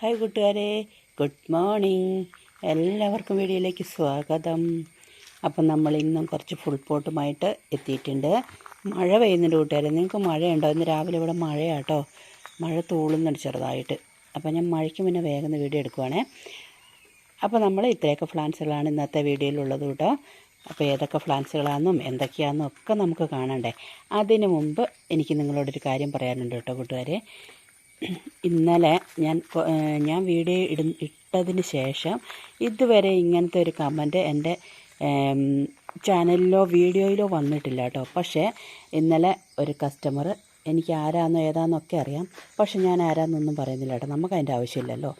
Hi കൂട്ടുകാരെ. Good morning എല്ലാവർക്കും വീഡിയോയിലേക്ക് സ്വാഗതം. അപ്പം നമ്മൾ ഇന്നും കുറച്ച് ഫുൾ പോട്ടുമായിട്ട് എത്തിയിട്ടുണ്ട്. മഴ പെയ്യുന്നുണ്ട് കൂട്ടുകാരെ. നിങ്ങൾക്ക് മഴയുണ്ടോ? ഇന്ന് രാവിലെ ഇവിടെ മഴയാട്ടോ. മഴ തൂളുന്നുണ്ട് ചെറുതായിട്ട്. അപ്പം ഞാൻ മഴയ്ക്ക് മുന്നേ വേഗം വീഡിയോ എടുക്കുവാണേ. അപ്പോൾ നമ്മൾ ഇത്രയൊക്കെ ഫ്ലാൻസുകളാണ് ഇന്നത്തെ വീഡിയോയിലുള്ളത് കേട്ടോ. അപ്പോൾ ഏതൊക്കെ ഫ്ലാൻസുകളാണെന്നും എന്തൊക്കെയാണെന്നും ഒക്കെ നമുക്ക് കാണണ്ടേ. അതിന് മുമ്പ് എനിക്ക് നിങ്ങളോടൊരു കാര്യം പറയാനുണ്ട് കേട്ടോ കൂട്ടുകാരെ. ഇന്നലെ ഞാൻ ഞാൻ വീഡിയോ ഇട ഇട്ടതിന് ശേഷം ഇതുവരെ ഇങ്ങനത്തെ ഒരു കമന്റ് എന്റെ ചാനലിലോ വീഡിയോയിലോ വന്നിട്ടില്ല കേട്ടോ. പക്ഷേ ഇന്നലെ ഒരു കസ്റ്റമർ എനിക്ക് ആരാന്നോ ഏതാന്നൊക്കെ അറിയാം. പക്ഷെ ഞാൻ ആരാന്നൊന്നും പറയുന്നില്ല കേട്ടോ. നമുക്ക് അതിന്റെ ആവശ്യമില്ലല്ലോ.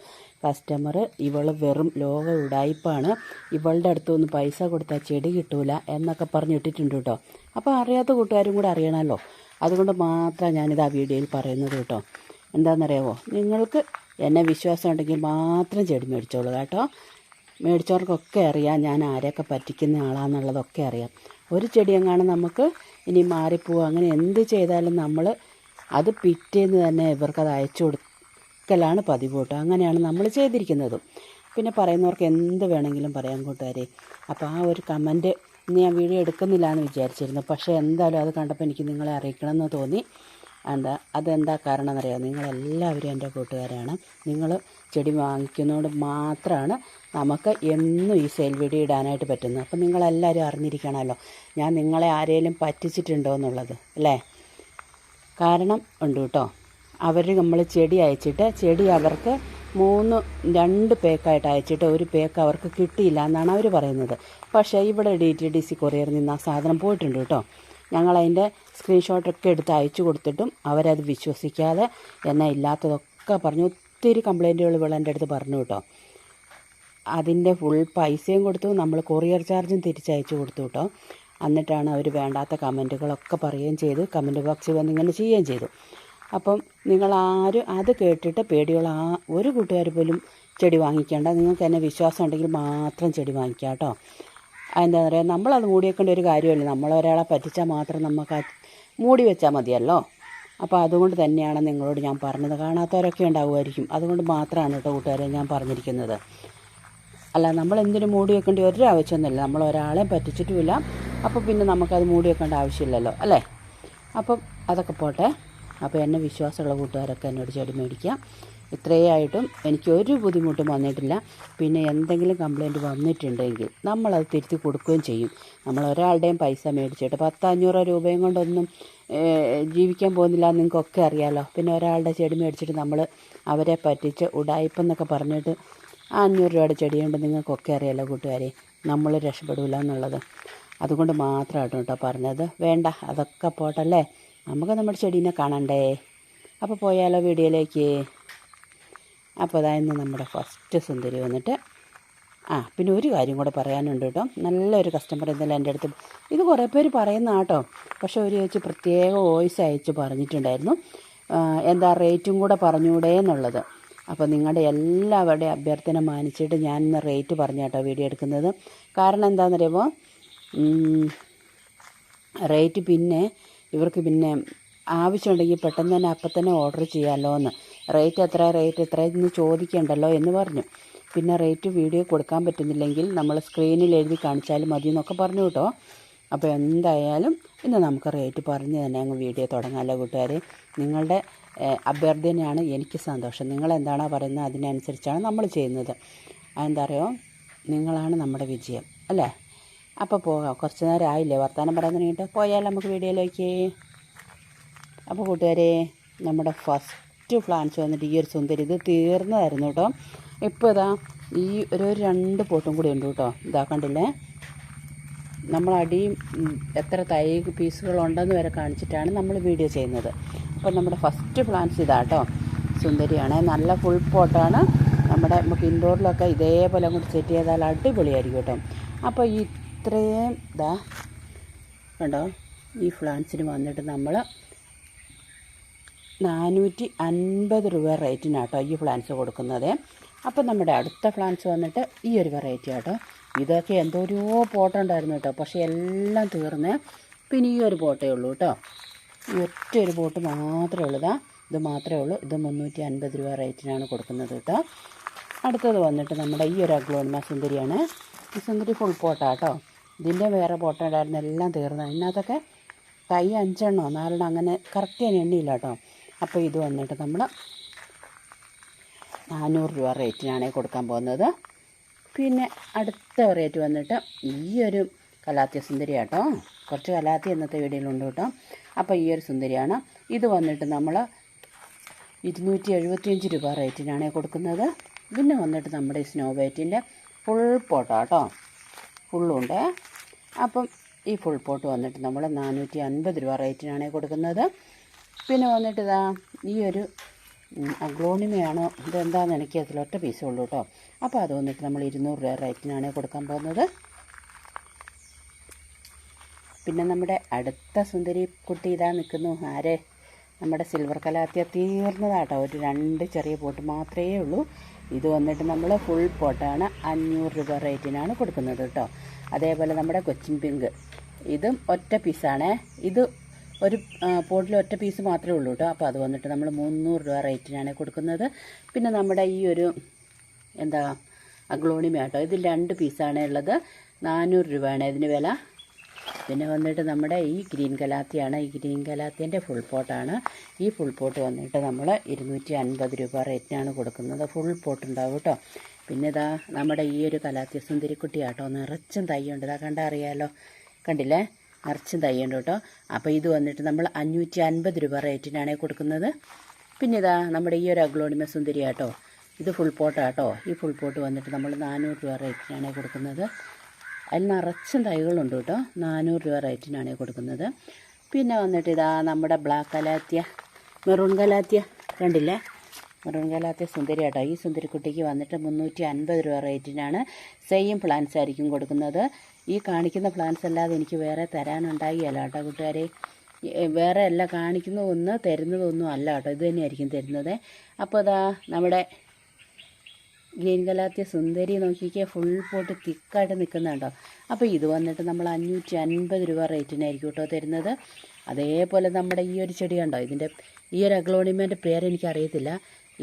കസ്റ്റമർ ഇവൾ വെറും ലോക ഉടായ്പാണ് ഇവളുടെ അടുത്തൊന്നും പൈസ കൊടുത്താൽ ചെടി കിട്ടൂല എന്നൊക്കെ പറഞ്ഞിട്ടിട്ടുണ്ട് കേട്ടോ. അപ്പോൾ അറിയാത്ത കൂട്ടുകാരും കൂടെ അറിയണമല്ലോ. അതുകൊണ്ട് മാത്രം ഞാനിത് ആ വീഡിയോയിൽ പറയുന്നത് കേട്ടോ. എന്താണെന്നറിയാമോ നിങ്ങൾക്ക് എന്നെ വിശ്വാസം ഉണ്ടെങ്കിൽ മാത്രം ചെടി മേടിച്ചോളൂ കേട്ടോ. മേടിച്ചവർക്കൊക്കെ അറിയാം ഞാൻ ആരെയൊക്കെ പറ്റിക്കുന്ന ആളാണെന്നുള്ളതൊക്കെ അറിയാം. ഒരു ചെടി എങ്ങാനും നമുക്ക് ഇനി മാറിപ്പോവുക അങ്ങനെ എന്ത് ചെയ്താലും നമ്മൾ അത് പിറ്റേന്ന് തന്നെ ഇവർക്കത് അയച്ചു കൊടുക്കലാണ് പതിവ് കേട്ടോ. അങ്ങനെയാണ് നമ്മൾ ചെയ്തിരിക്കുന്നതും. പിന്നെ പറയുന്നവർക്ക് എന്ത് വേണമെങ്കിലും പറയാൻ കൂട്ടുകാരെ. അപ്പോൾ ആ ഒരു കമന്റ് ഇന്ന് ഞാൻ വീഡിയോ എടുക്കുന്നില്ല എന്ന് വിചാരിച്ചിരുന്നു. പക്ഷേ എന്തായാലും അത് കണ്ടപ്പോൾ എനിക്ക് നിങ്ങളെ അറിയിക്കണം എന്ന് തോന്നി. എന്താ അതെന്താ കാരണം എന്നറിയാമോ നിങ്ങളെല്ലാവരും എന്റെ കൂട്ടുകാരാണ്. നിങ്ങൾ ചെടി വാങ്ങിക്കുന്നതുകൊണ്ട് മാത്രമാണ് നമുക്ക് എന്നും ഈ സെയിൽ വീഡിയോ ഇടാനായിട്ട് പറ്റുന്നത്. അപ്പം നിങ്ങളെല്ലാവരും അറിഞ്ഞിരിക്കണമല്ലോ ഞാൻ നിങ്ങളെ ആരെങ്കിലും പറ്റിച്ചിട്ടുണ്ടോ എന്നുള്ളത് അല്ലേ? കാരണം ഉണ്ട് കേട്ടോ അവർ നമ്മൾ ചെടി അയച്ചിട്ട് ചെടി അവർക്ക് മൂന്ന് രണ്ട് പേക്കായിട്ട് അയച്ചിട്ട് ഒരു പേക്ക് അവർക്ക് കിട്ടിയില്ല എന്നാണ് അവർ പറയുന്നത്. പക്ഷേ ഇവിടെ ഡി ടി ഡി സി കൊറിയറിൽ നിന്ന് ആ സാധനം പോയിട്ടുണ്ട് കേട്ടോ ഞങ്ങളതിന്റെ സ്ക്രീൻഷോട്ടൊക്കെ എടുത്ത് അയച്ചു കൊടുത്തിട്ടും അവരത് വിശ്വസിക്കാതെ എന്നാൽ ഇല്ലാത്തതൊക്കെ പറഞ്ഞു. ഒത്തിരി കംപ്ലൈന്റുകൾ ഇവിടെ എന്റെ അടുത്ത് പറഞ്ഞു കേട്ടോ. അതിന്റെ ഫുൾ പൈസയും കൊടുത്തു. നമ്മൾ കൊറിയർ ചാർജും തിരിച്ചയച്ചു കൊടുത്തു കേട്ടോ. എന്നിട്ടാണ് അവർ വേണ്ടാത്ത കമന്റുകളൊക്കെ പറയുകയും ചെയ്തു. കമന്റ് ബോക്സിൽ വന്ന് ഇങ്ങനെ ചെയ്യുകയും ചെയ്തു. അപ്പം നിങ്ങൾ നിങ്ങളാരും അത് കേട്ടിട്ട് പേടിയുള്ള ആ ഒരു കൂട്ടുകാർ പോലും ചെടി വാങ്ങിക്കേണ്ട. നിങ്ങൾക്ക് എന്നെ വിശ്വാസം ഉണ്ടെങ്കിൽ മാത്രം ചെടി വാങ്ങിക്കാം കേട്ടോ. എന്താ പറയുക? നമ്മളത് മൂടിയേക്കേണ്ട ഒരു കാര്യമല്ല. നമ്മൾ ഒരാളെ പറ്റിച്ചാൽ മാത്രം നമുക്ക് ആ മൂടി വെച്ചാൽ മതിയല്ലോ. അപ്പോൾ അതുകൊണ്ട് തന്നെയാണ് നിങ്ങളോട് ഞാൻ പറഞ്ഞത്. കാണാത്തവരൊക്കെ ഉണ്ടാവുമായിരിക്കും. അതുകൊണ്ട് മാത്രമാണ് കേട്ടോ കൂട്ടുകാരെ ഞാൻ പറഞ്ഞിരിക്കുന്നത്. അല്ല നമ്മൾ എന്തിനു മൂടി വെക്കേണ്ട ഒരു ആവശ്യമൊന്നുമില്ല. നമ്മൾ ഒരാളെ പറ്റിച്ചിട്ടുമില്ല. അപ്പോൾ പിന്നെ നമുക്കത് മൂടി വെക്കേണ്ട ആവശ്യമില്ലല്ലോ അല്ലേ? അപ്പം അതൊക്കെ പോട്ടെ. അപ്പോൾ എന്നെ വിശ്വാസമുള്ള കൂട്ടുകാരൊക്കെ എന്നോട് ചെടി മേടിക്കാം. ഇത്രയായിട്ടും എനിക്ക് ഒരു ബുദ്ധിമുട്ടും വന്നിട്ടില്ല. പിന്നെ എന്തെങ്കിലും കംപ്ലൈന്റ് വന്നിട്ടുണ്ടെങ്കിൽ നമ്മളത് തിരുത്തി കൊടുക്കുകയും ചെയ്യും. നമ്മൾ ഒരാളുടെയും പൈസ മേടിച്ചിട്ട് പത്തഞ്ഞൂറ് രൂപയും കൊണ്ടൊന്നും ജീവിക്കാൻ പോകുന്നില്ല നിങ്ങൾക്കൊക്കെ അറിയാലോ. പിന്നെ ഒരാളുടെ ചെടി മേടിച്ചിട്ട് നമ്മൾ അവരെ പറ്റിച്ച് ഉടായ്പെന്നൊക്കെ പറഞ്ഞിട്ട് ആ അഞ്ഞൂറ് രൂപയുടെ ചെടിയുണ്ട് നിങ്ങൾക്കൊക്കെ അറിയാലോ കൂട്ടുകാരെ. നമ്മൾ രക്ഷപ്പെടില്ല എന്നുള്ളത്. അതുകൊണ്ട് മാത്രമാണ് കേട്ടോ പറഞ്ഞത്. വേണ്ട അതൊക്കെ പോട്ടല്ലേ നമുക്ക് നമ്മുടെ ചെടീനെ കാണണ്ടേ? അപ്പോൾ പോയാലോ വീഡിയോയിലേക്ക്? അപ്പോൾ അതായിരുന്നു നമ്മുടെ ഫസ്റ്റ് സുന്ദരി വന്നിട്ട്. ആ പിന്നെ ഒരു കാര്യം കൂടെ പറയാനുണ്ട് കേട്ടോ. നല്ലൊരു കസ്റ്റമർ ഇന്നലെ എന്റെ അടുത്ത് ഇത് കുറേ പേര് പറയുന്ന കേട്ടോ. പക്ഷേ ഒരു ചേച്ചി പ്രത്യേക വോയിസ് അയച്ച് പറഞ്ഞിട്ടുണ്ടായിരുന്നു. എന്താ റേറ്റും കൂടെ പറഞ്ഞുകൂടെ എന്നുള്ളത്. അപ്പോൾ നിങ്ങളുടെ എല്ലാവരുടെയും അഭ്യർത്ഥന മാനിച്ചിട്ട് ഞാൻ ഇന്ന് റേറ്റ് പറഞ്ഞു കേട്ടോ വീഡിയോ എടുക്കുന്നത്. കാരണം എന്താണെന്നറിയുമ്പോൾ റേറ്റ് പിന്നെ ഇവർക്ക് പിന്നെ ആവശ്യമുണ്ടെങ്കിൽ പെട്ടെന്ന് തന്നെ അപ്പം തന്നെ ഓർഡർ ചെയ്യാമല്ലോ എന്ന് റേറ്റ് എത്ര റേറ്റ് എത്ര എന്ന് ചോദിക്കണ്ടല്ലോ എന്ന് പറഞ്ഞു. പിന്നെ റേറ്റ് വീഡിയോ കൊടുക്കാൻ പറ്റുന്നില്ലെങ്കിൽ നമ്മൾ സ്ക്രീനിൽ എഴുതി കാണിച്ചാലും മതി എന്നൊക്കെ പറഞ്ഞു കേട്ടോ. അപ്പോൾ എന്തായാലും ഇന്ന് നമുക്ക് റേറ്റ് പറഞ്ഞ് തന്നെ അങ്ങ് വീഡിയോ തുടങ്ങാമല്ലോ കൂട്ടുകാർ നിങ്ങളുടെ അഭ്യർത്ഥനയാണ് എനിക്ക് സന്തോഷം. നിങ്ങൾ എന്താണോ പറയുന്നത് അതിനനുസരിച്ചാണ് നമ്മൾ ചെയ്യുന്നത്. അതെന്താ പറയുക നിങ്ങളാണ് നമ്മുടെ വിജയം അല്ലേ? അപ്പോൾ പോകാം. കുറച്ച് നേരം ആയില്ലേ? വർത്തമാനം പറയാൻ തുടങ്ങിയിട്ട് പോയാൽ നമുക്ക് വീഡിയോയിലേക്ക്. അപ്പോൾ കൂട്ടുകാരെ നമ്മുടെ ഫസ്റ്റ് ഫ്ലാൻസ് വന്നിട്ട് ഈ ഒരു സുന്ദരി ഇത് തീർന്നതായിരുന്നു കേട്ടോ. ഇപ്പോൾ ഇതാ ഈ ഒരു രണ്ട് പോട്ടും കൂടി ഉണ്ട് കേട്ടോ. ഇതാ കണ്ടില്ലേ? നമ്മൾ അടിയും എത്ര തൈ പീസുകളുണ്ടെന്ന് വരെ കാണിച്ചിട്ടാണ് നമ്മൾ വീഡിയോ ചെയ്യുന്നത്. അപ്പോൾ നമ്മുടെ ഫസ്റ്റ് പ്ലാന്റ്സ് കേട്ടോ. സുന്ദരിയാണ്. നല്ല ഫുൾ പോട്ടാണ് നമ്മുടെ നമുക്ക് ഇൻഡോറിലൊക്കെ ഇതേപോലെ അങ്ങോട്ട് സെറ്റ് ചെയ്താൽ അടിപൊളിയായിരിക്കും കേട്ടോ. അപ്പോൾ ഇത്രയും ഇതാ കണ്ടോ? ഈ പ്ലാന്റ്സിന് വന്നിട്ട് നമ്മൾ നാനൂറ്റി അൻപത് രൂപ റേറ്റിനാട്ടോ ഈ പ്ലാന്റ്സ് കൊടുക്കുന്നത്. അപ്പം നമ്മുടെ അടുത്ത പ്ലാന്റ്സ് വന്നിട്ട് ഈ ഒരു വെറൈറ്റി ആട്ടോ. ഇതൊക്കെ എന്തോരോ പോട്ടുണ്ടായിരുന്നു കേട്ടോ. പക്ഷേ എല്ലാം തീർന്ന് പിന്നെ ഈ ഒരു പോട്ടേ ഉള്ളൂ കേട്ടോ. ഒറ്റ ഒരു പോട്ട് മാത്രമേ ഉള്ളതാ ഇത് മാത്രമേ ഉള്ളൂ. ഇത് മുന്നൂറ്റി അൻപത് രൂപ റേറ്റിനാണ് കൊടുക്കുന്നത് കേട്ടോ. അടുത്തത് വന്നിട്ട് നമ്മുടെ ഈ ഒരു അഗ്ലോണിമ സുന്ദരിയാണ്. ഈ സുന്ദരി ഫുൾ പോട്ടാട്ടോ. ഇതിന്റെ വേറെ പോട്ട ഉണ്ടായിരുന്ന എല്ലാം തീർന്നു. അതിനകത്തൊക്കെ കൈ അഞ്ചെണ്ണോ നാലെണ്ണം അങ്ങനെ കറക്റ്റ് ഞാൻ എണ്ണിയില്ല കേട്ടോ. അപ്പോൾ ഇത് വന്നിട്ട് നമ്മൾ നാനൂറ് രൂപ റേറ്റിനാണ് കൊടുക്കാൻ പോകുന്നത്. പിന്നെ അടുത്ത റേറ്റ് വന്നിട്ട് ഈ ഒരു കലാത്തിയ സുന്ദരി കേട്ടോ കുറച്ച് കലാത്തി ഇന്നത്തെ വീഡിയോയിലുണ്ട് കേട്ടോ. അപ്പോൾ ഈ ഒരു സുന്ദരിയാണ്. ഇത് വന്നിട്ട് നമ്മൾ ഇരുന്നൂറ്റി എഴുപത്തിയഞ്ച് രൂപ റേറ്റിനാണ് കൊടുക്കുന്നത്. പിന്നെ വന്നിട്ട് നമ്മുടെ ഈ സ്നോ വൈറ്റിന്റെ ഫുൾ പോട്ടോ കേട്ടോ. ഫുള്ളുണ്ട് അപ്പം ഈ ഫുൾ പോട്ട് വന്നിട്ട് നമ്മൾ നാനൂറ്റി അൻപത് രൂപ റേറ്റിനാണ് കൊടുക്കുന്നത്. പിന്നെ വന്നിട്ട് ഇതാ ഈ ഒരു അഗ്ലോണിമയാണോ? ഇതെന്താണെന്ന് എനിക്ക് അതിൽ ഒറ്റ പീസേ ഉള്ളൂ കേട്ടോ അപ്പോൾ അത് വന്നിട്ട് നമ്മൾ ഇരുന്നൂറ് രൂപ റേറ്റിനാണ് കൊടുക്കാൻ പോകുന്നത്. പിന്നെ നമ്മുടെ അടുത്ത സുന്ദരി കുട്ടി ഇതാ നിൽക്കുന്നു. ആരെ? നമ്മുടെ സിൽവർ കലാത്തിയ തീർന്നതാട്ടോ ഒരു രണ്ട് ചെറിയ പോട്ട് മാത്രമേ ഉള്ളൂ. ഇത് വന്നിട്ട് നമ്മൾ ഫുൾ പോട്ടാണ് അഞ്ഞൂറ് രൂപ റേറ്റിനാണ് കൊടുക്കുന്നത് കേട്ടോ അതേപോലെ നമ്മുടെ കൊച്ചിൻ പിങ്ക്. ഇതും ഒറ്റ പീസാണേ ഇത് ഒരു പോട്ടിൽ ഒറ്റ പീസ് മാത്രമേ ഉള്ളൂ കേട്ടോ അപ്പോൾ അത് വന്നിട്ട് നമ്മൾ മുന്നൂറ് രൂപ റേറ്റിനാണ് കൊടുക്കുന്നത്. പിന്നെ നമ്മുടെ ഈ ഒരു എന്താ അഗ്ലോണിമ കേട്ടോ ഇത് രണ്ട് പീസാണ് ഉള്ളത്. നാനൂറ് രൂപയാണ് ഇതിന് വില. പിന്നെ വന്നിട്ട് നമ്മുടെ ഈ ഗ്രീൻ കലാത്തിയാണ്. ഈ ഗ്രീൻ കലാത്തിന്റെ ഫുൾ പോട്ടാണ്. ഈ ഫുൾ പോട്ട് വന്നിട്ട് നമ്മൾ ഇരുന്നൂറ്റി അൻപത് രൂപ റേറ്റിനാണ് കൊടുക്കുന്നത്. ഫുൾ പോട്ട് ഉണ്ടാവും കേട്ടോ പിന്നെ ഇതാ നമ്മുടെ ഈ ഒരു കലാത്തിയ സുന്ദരിക്കുട്ടി കേട്ടോ നിറച്ചും തയ്യുണ്ട് ഇതാ കണ്ടറിയാലോ? കണ്ടില്ലേ? നിറച്ചും തയ്യുണ്ട് കേട്ടോ. അപ്പോൾ ഇത് വന്നിട്ട് നമ്മൾ അഞ്ഞൂറ്റി അൻപത് രൂപ റേറ്റിനാണ് കൊടുക്കുന്നത്. പിന്നെ ഇതാ നമ്മുടെ ഈ ഒരു അഗ്ലോണിമ സുന്ദരി കേട്ടോ ഇത് ഫുൾ പോട്ടാട്ടോ ഈ ഫുൾ പോട്ട് വന്നിട്ട് നമ്മൾ നാനൂറ് രൂപ റേറ്റിനാണ് കൊടുക്കുന്നത്. അതിൽ നിറച്ചും തൈകളുണ്ട് കേട്ടോ. നാനൂറ് രൂപ റേറ്റിനാണ് കൊടുക്കുന്നത്. പിന്നെ വന്നിട്ട് ഇതാ നമ്മുടെ ബ്ലാക്ക് കലാത്തിയ മെറൂൺ കലാത്തിയ കണ്ടില്ലേ? മെറൂൺ കലാത്തിയ സുന്ദരി കേട്ടോ ഈ സുന്ദരിക്കുട്ടിക്ക് വന്നിട്ട് മുന്നൂറ്റി അൻപത് രൂപ റേറ്റിനാണ്. സെയിം പ്ലാൻസ് ആയിരിക്കും കൊടുക്കുന്നത്. ഈ കാണിക്കുന്ന പ്ലാൻസ് അല്ലാതെ എനിക്ക് വേറെ തരാനുണ്ടാകിയല്ല കേട്ടോ കൂട്ടുകാരെ. വേറെ അല്ല കാണിക്കുന്നതൊന്ന് തരുന്നതൊന്നും അല്ല കേട്ടോ. ഇത് തന്നെയായിരിക്കും തരുന്നത്. അപ്പോൾ അതാ നമ്മുടെ ഗ്രീൻ കലാത്തിയ സുന്ദരി നോക്കിക്കേ ഫുൾ പോട്ട് തിക്കായിട്ട് നിൽക്കുന്നുണ്ടോ അപ്പോൾ ഇത് വന്നിട്ട് നമ്മൾ അഞ്ഞൂറ്റി അൻപത് രൂപ റേറ്റിനായിരിക്കും കേട്ടോ തരുന്നത്. അതേപോലെ നമ്മുടെ ഈ ഒരു ചെടി കണ്ടോ? ഇതിന്റെ ഈ ഒരു അഗ്ലോണിമേന്റെ പേര് എനിക്കറിയത്തില്ല.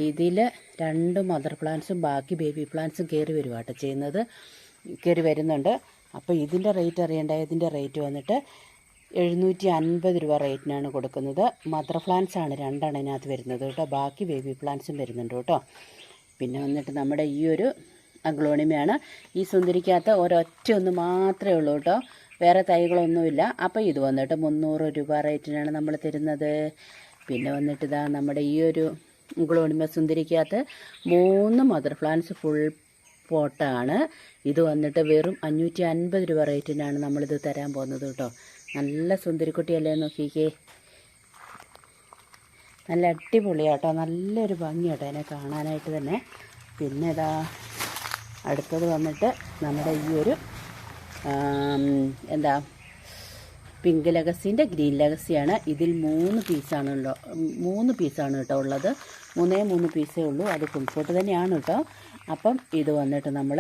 ഇതിൽ രണ്ട് മദർ പ്ലാന്റ്സും ബാക്കി ബേബി പ്ലാന്റ്സും കയറി വരുവാട്ടോ ചെയ്യുന്നത്. കയറി വരുന്നുണ്ട്. അപ്പോൾ ഇതിന്റെ റേറ്റ് അറിയേണ്ട. ഇതിന്റെ റേറ്റ് വന്നിട്ട് എഴുന്നൂറ്റി അൻപത് രൂപ റേറ്റിനാണ് കൊടുക്കുന്നത്. മദർ പ്ലാന്റ്സ് ആണ് രണ്ടെണ്ണം ഇതിനകത്ത് വരുന്നത് കേട്ടോ. ബാക്കി ബേബി പ്ലാന്റ്സും വരുന്നുണ്ട് കേട്ടോ. പിന്നെ വന്നിട്ട് നമ്മുടെ ഈ ഒരു അഗ്ലോണിമയാണ്. ഈ സുന്ദരിക്കകത്ത് ഒരൊറ്റ ഒന്ന് മാത്രമേ ഉള്ളൂ കേട്ടോ. വേറെ തൈകളൊന്നുമില്ല. അപ്പോൾ ഇത് വന്നിട്ട് മുന്നൂറ് രൂപ റേറ്റിനാണ് നമ്മൾ തരുന്നത്. പിന്നെ വന്നിട്ട് ഇതാ നമ്മുടെ ഈ ഒരു ഗ്ലോണിമ സുന്ദരിക്കകത്ത് മൂന്ന് മദർ പ്ലാന്റ്സ് ഫുൾ പോട്ടാണ്. ഇത് വന്നിട്ട് വെറും അഞ്ഞൂറ്റി അൻപത് രൂപ റേറ്റിനാണ് നമ്മളിത് തരാൻ പോകുന്നത് കേട്ടോ. നല്ല സുന്ദരിക്കുട്ടിയല്ലേ നോക്കിക്കേ. നല്ല അടിപൊളിയാട്ടോ. നല്ലൊരു ഭംഗിയാട്ടോ അതിനെ കാണാനായിട്ട് തന്നെ. പിന്നെ ഇതാ അടുത്തത് വന്നിട്ട് നമ്മുടെ ഈ ഒരു എന്താ പിങ്ക് ലഗസിന്റെ ഗ്രീൻ ലഗസിയാണ്. ഇതിൽ മൂന്ന് പീസാണ് ഉണ്ടോ മൂന്ന് പീസാണ് കേട്ടോ ഉള്ളത്. മൂന്നേ മൂന്ന് പീസേ ഉള്ളൂ. അത് ഫുൾഫോട്ട് തന്നെയാണ് കേട്ടോ അപ്പം ഇത് വന്നിട്ട് നമ്മൾ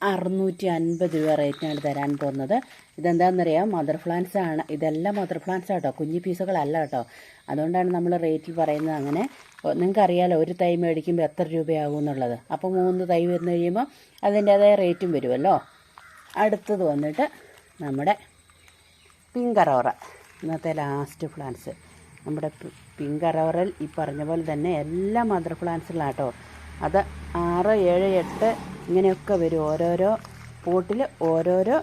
അറുന്നൂറ്റി അൻപത് രൂപ റേറ്റിനാണ് തരാൻ പോകുന്നത്. ഇതെന്താണെന്നറിയാം മദർ പ്ലാന്റ്സ് ആണ്. ഇതെല്ലാം മദർ പ്ലാന്റ്സ് കേട്ടോ കുഞ്ഞു പീസുകളല്ല കേട്ടോ അതുകൊണ്ടാണ് നമ്മൾ റേറ്റിൽ പറയുന്നത് അങ്ങനെ. നിങ്ങൾക്ക് അറിയാലോ ഒരു തൈ മേടിക്കുമ്പോൾ എത്ര രൂപയാകും എന്നുള്ളത്. അപ്പോൾ മൂന്ന് തൈ വന്നു കഴിയുമ്പോൾ അതിന്റേതായ റേറ്റും വരുമല്ലോ അടുത്തത് വന്നിട്ട് നമ്മുടെ പിങ്ക് അറോറ ഇന്നത്തെ ലാസ്റ്റ് പ്ലാന്റ്സ് നമ്മുടെ പിങ്ക് അറവറൽ ഈ പറഞ്ഞ പോലെ തന്നെ എല്ലാ മദർ പ്ലാന്റ്സിലാട്ടോ അത് ആറ് ഏഴ് എട്ട് ഇങ്ങനെയൊക്കെ വരും ഓരോരോ പോട്ടിൽ ഓരോരോ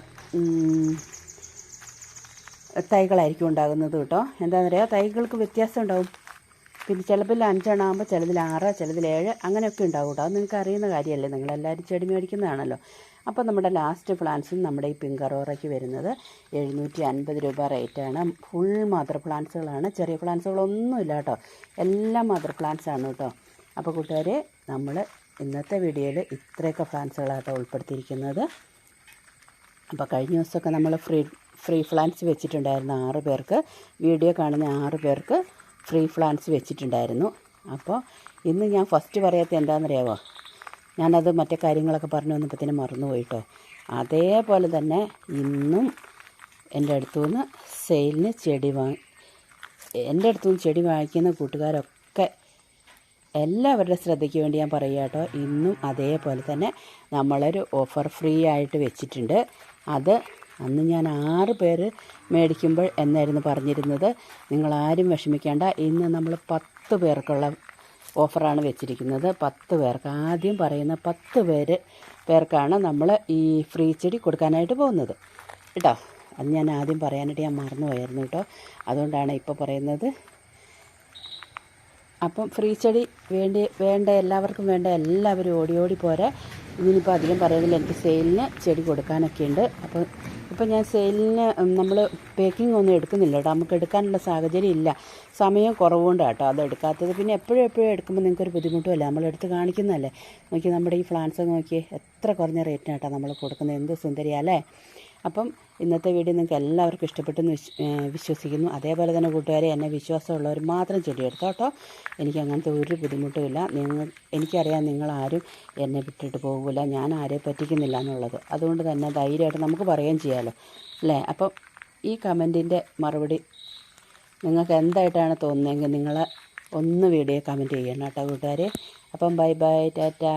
തൈകളായിരിക്കും ഉണ്ടാകുന്നത് കേട്ടോ. എന്താണെന്ന് പറയുക തൈകൾക്ക് വ്യത്യാസം ഉണ്ടാവും. പിന്നെ ചിലപ്പോൾ അഞ്ചെണ്ണം ആകുമ്പോൾ ചിലതിൽ ആറ് ചിലതിൽ ഏഴ് അങ്ങനെയൊക്കെ ഉണ്ടാവും കേട്ടോ. അത് നിങ്ങൾക്ക് അറിയുന്ന കാര്യമല്ലേ? നിങ്ങളെല്ലാവരും ചെടി മേടിക്കുന്നതാണല്ലോ. അപ്പോൾ നമ്മുടെ ലാസ്റ്റ് പ്ലാന്റ്സും നമ്മുടെ ഈ പിങ്ക് അറോറയ്ക്ക് വരുന്നത് എഴുന്നൂറ്റി അൻപത് രൂപ റേറ്റാണ് ഫുൾ മദർ പ്ലാന്റ്സുകളാണ് ചെറിയ പ്ലാന്റ്സുകളൊന്നുമില്ല കേട്ടോ. എല്ലാം മദർ പ്ലാന്റ്സ് ആണ് കേട്ടോ. അപ്പോൾ കൂട്ടുകാരെ നമ്മൾ ഇന്നത്തെ വീഡിയോയിൽ ഇത്രയൊക്കെ പ്ലാന്റ്സുകളാട്ടോ ഉൾപ്പെടുത്തിയിരിക്കുന്നത്. അപ്പോൾ കഴിഞ്ഞ ദിവസമൊക്കെ നമ്മൾ ഫ്രീ ഫ്രീ ഫ്ലാൻസ് വെച്ചിട്ടുണ്ടായിരുന്നു ആറ് പേർക്ക്. വീഡിയോ കാണുന്ന ആറ് പേർക്ക് ഫ്രീ ഫ്ലാൻസ് വെച്ചിട്ടുണ്ടായിരുന്നു. അപ്പോൾ ഇന്ന് ഞാൻ ഫസ്റ്റ് പറയാത്ത എന്താണെന്നറിയാവോ ഞാനത് മറ്റേ കാര്യങ്ങളൊക്കെ പറഞ്ഞു വന്നപ്പോഴത്തേനും മറന്നുപോയിട്ടോ. അതേപോലെ തന്നെ ഇന്നും എന്റെ അടുത്തുനിന്ന് സെയിലിന് ചെടി വാങ്ങി എന്റെ അടുത്തുനിന്ന് ചെടി വാങ്ങിക്കുന്ന കൂട്ടുകാരൊക്കെ എല്ലാവരുടെ ശ്രദ്ധയ്ക്ക് വേണ്ടി ഞാൻ പറയുക കേട്ടോ ഇന്നും അതേപോലെ തന്നെ നമ്മളൊരു ഓഫർ ഫ്രീ ആയിട്ട് വെച്ചിട്ടുണ്ട്. അത് അന്ന് ഞാൻ ആറ് പേര് മേടിക്കുമ്പോൾ എന്നായിരുന്നു പറഞ്ഞിരുന്നത്. നിങ്ങളാരും വിഷമിക്കേണ്ട. ഇന്ന് നമ്മൾ പത്ത് പേർക്കുള്ള ഓഫറാണ് വെച്ചിരിക്കുന്നത്. പത്ത് പേർക്ക്. ആദ്യം പറയുന്ന പത്ത് പേര് പേർക്കാണ് നമ്മൾ ഈ ഫ്രീ ചെടി കൊടുക്കാനായിട്ട് പോകുന്നത്. കേട്ടോ? അത് ഞാൻ ആദ്യം പറയാനായിട്ട് ഞാൻ മറന്നുപോയായിരുന്നു കേട്ടോ. അതുകൊണ്ടാണ് ഇപ്പോൾ പറയുന്നത്. അപ്പം ഫ്രീ ചെടി വേണ്ടി വേണ്ട എല്ലാവർക്കും വേണ്ട എല്ലാവരും ഓടി ഓടി പോരെ. ഇനിയിപ്പോൾ അധികം പറയുന്നില്ല. എനിക്ക് സെയിലിന് ചെടി കൊടുക്കാനൊക്കെ ഉണ്ട്. അപ്പോൾ ഇപ്പോൾ ഞാൻ സെയിലിന് നമ്മൾ പേക്കിംഗ് ഒന്നും എടുക്കുന്നില്ല കേട്ടോ. നമുക്ക് എടുക്കാനുള്ള സാഹചര്യം ഇല്ല. സമയം കുറവുകൊണ്ട് കേട്ടോ അത് എടുക്കാത്തത്. പിന്നെ എപ്പോഴും എപ്പോഴും എടുക്കുമ്പോൾ നിങ്ങൾക്കൊരു ബുദ്ധിമുട്ടുമല്ല നമ്മളെടുത്ത് കാണിക്കുന്നതല്ലേ. നോക്കി നമ്മുടെ ഈ ഫ്ലാൻസ് നോക്കി എത്ര കുറഞ്ഞ റേറ്റിനാട്ടോ നമ്മൾ കൊടുക്കുന്നത്. എന്ത് സുന്ദരിയല്ലേ അപ്പം ഇന്നത്തെ വീഡിയോ നിങ്ങൾക്ക് എല്ലാവർക്കും ഇഷ്ടപ്പെട്ടെന്ന് വിശ്വ വിശ്വസിക്കുന്നു. അതേപോലെ തന്നെ കൂട്ടുകാരെ എന്നെ വിശ്വാസമുള്ളവർ മാത്രം ചെടിയെടുത്തു കേട്ടോ. എനിക്ക് അങ്ങനത്തെ ഒരു ബുദ്ധിമുട്ടുമില്ല നിങ്ങൾ എനിക്കറിയാം നിങ്ങളാരും എന്നെ വിട്ടിട്ട് പോകില്ല ഞാൻ ആരെ പറ്റിക്കുന്നില്ല എന്നുള്ളത്. അതുകൊണ്ട് തന്നെ ധൈര്യമായിട്ട് നമുക്ക് പറയുകയും ചെയ്യാമല്ലോ അല്ലേ? അപ്പം ഈ കമന്റിന്റെ മറുപടി നിങ്ങൾക്ക് എന്തായിട്ടാണ് തോന്നുന്നതെങ്കിൽ നിങ്ങൾ ഒന്ന് വീഡിയോ കമന്റ് ചെയ്യണം കേട്ടോ കൂട്ടുകാരെ. അപ്പം ബൈ ബൈ ടാറ്റാ.